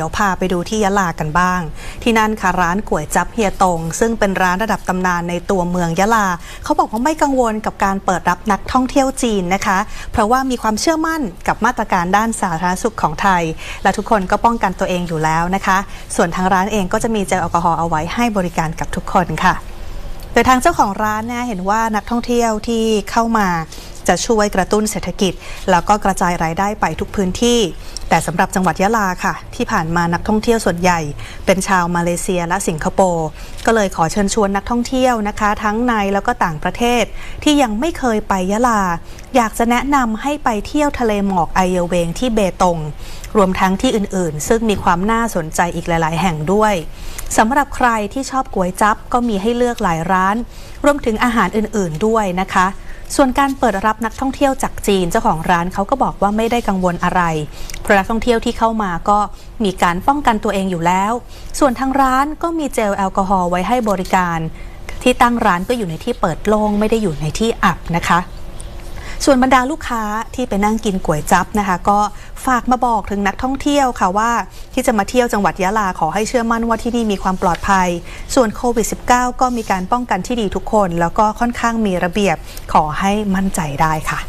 ดี๋ยวพาไปดูที่ยะลากันบ้าง ที่นั่นค่ะร้านก๋วยจับเฮียตง ซึ่งเป็นร้านระดับตำนานในตัวเมืองยะลา เขาบอกว่าไม่กังวลกับการเปิดรับนักท่องเที่ยวจีนนะคะ เพราะว่ามีความเชื่อมั่นกับมาตรการด้านสาธารณสุขของไทย และทุกคนก็ป้องกันตัวเองอยู่แล้วนะคะ ส่วนทางร้านเองก็จะมีเจลแอลกอฮอล์เอาไว้ให้บริการกับทุกคนค่ะโดยทางเจ้าของร้านเนี่ยเห็นว่านักท่องเที่ยวที่เข้ามา จะช่วยกระตุ้นเศรษฐกิจ แล้วก็กระจายรายได้ไปทุกพื้นที่ แต่สำหรับจังหวัดยะลาค่ะ ที่ผ่านมานักท่องเที่ยวส่วนใหญ่ เป็นชาวมาเลเซียและสิงคโปร์ก็เลยขอเชิญชวนนักท่องเที่ยวนะคะ ทั้งในแล้วก็ต่างประเทศ ที่ยังไม่เคยไปยะลา อยากจะแนะนำให้ไปเที่ยวทะเลหมอกไอเยเวงที่เบตงรวมทั้งที่อื่นๆ ซึ่งมีความน่าสนใจอีกหลาย ๆ แห่งด้วยสำหรับใครที่ชอบก๋วยจั๊บก็มีให้เลือกหลายร้าน รวมถึงอาหารอื่น ๆ ด้วยนะคะ ส่วนการเปิดรับนักท่องเที่ยวจากจีนเจ้าของร้านเขาก็บอกว่าไม่ได้กังวลอะไรเพราะนักท่องเที่ยวที่เข้ามาก็มีการป้องกันตัวเองอยู่แล้ว ส่วนทางร้านก็มีเจลแอลกอฮอล์ไว้ให้บริการ ที่ตั้งร้านก็อยู่ในที่เปิดโล่งไม่ได้อยู่ในที่อับนะคะ ส่วนบรรดาลูกค้าที่ไปนั่งกินก๋วยจั๊บนะคะ ก็ฝากมาบอกถึงนักท่องเที่ยวค่ะว่าที่จะมาเที่ยวจังหวัดยะลาขอให้เชื่อมั่นว่าที่นี่มีความปลอดภัย ส่วนโควิด -19 ก็มีการป้องกันที่ดีทุกคน แล้วก็ค่อนข้างมีระเบียบขอให้มั่นใจได้ค่ะ